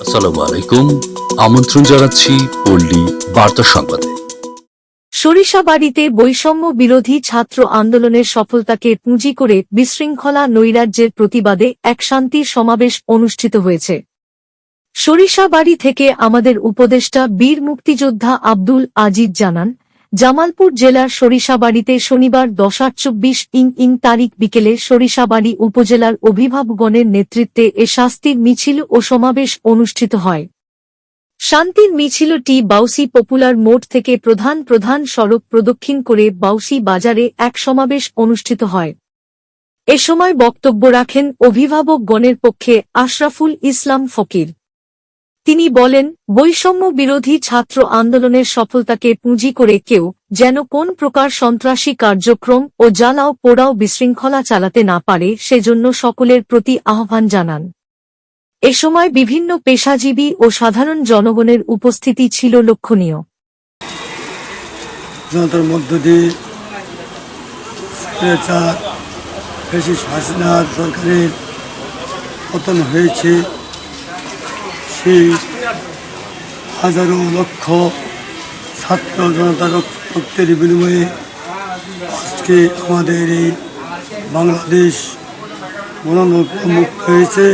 আসসালামু আলাইকুম আমন্ত্রণ জানাচ্ছি পল্লী বার্তা সংবাদে। সরিষাবাড়িতে বৈষম্য বিরোধী ছাত্র আন্দোলনের সফলতাকে পুঁজি করে বিশৃঙ্খলা নৈরাজ্যের প্রতিবাদে এক শান্তির সমাবেশ অনুষ্ঠিত হয়েছে। সরিষাবাড়ি থেকে আমাদের উপদেষ্টা বীর মুক্তিযোদ্ধা আব্দুল আজিজ জানান জামালপুর জেলার সরিষাবাড়িতে শনিবার দশ আট চব্বিশ ইং ইং তারিখ বিকেলে সরিষাবাড়ি উপজেলার অভিভাবকগণের নেতৃত্বে এ শাস্তির মিছিল ও সমাবেশ অনুষ্ঠিত হয়। শান্তির মিছিলটি বাউসি পপুলার মোড় থেকে প্রধান প্রধান সড়ক প্রদক্ষিণ করে বাউসি বাজারে এক সমাবেশ অনুষ্ঠিত হয়। এ সময় বক্তব্য রাখেন অভিভাবকগণের পক্ষে আশরাফুল ইসলাম ফকির। তিনি বলেন, বৈষম্য বিরোধী ছাত্র আন্দোলনের সফলতাকে পুঁজি করে কেউ যেন কোন প্রকার সন্ত্রাসী কার্যক্রম ও জ্বালাও পোড়াও বিশৃঙ্খলা চালাতে না পারে সেজন্য সকলের প্রতি আহ্বান জানান। এ সময় বিভিন্ন পেশাজীবী ও সাধারণ জনগণের উপস্থিতি ছিল লক্ষণীয়। জনতার মধ্য দিয়ে সরকারের পতন হয়েছে। সেই হাজারো লক্ষ ছাত্র জনতার রক্তের বিনিময়ে আজকে আমাদের এই বাংলাদেশ মনোনমুক্ত হয়েছে।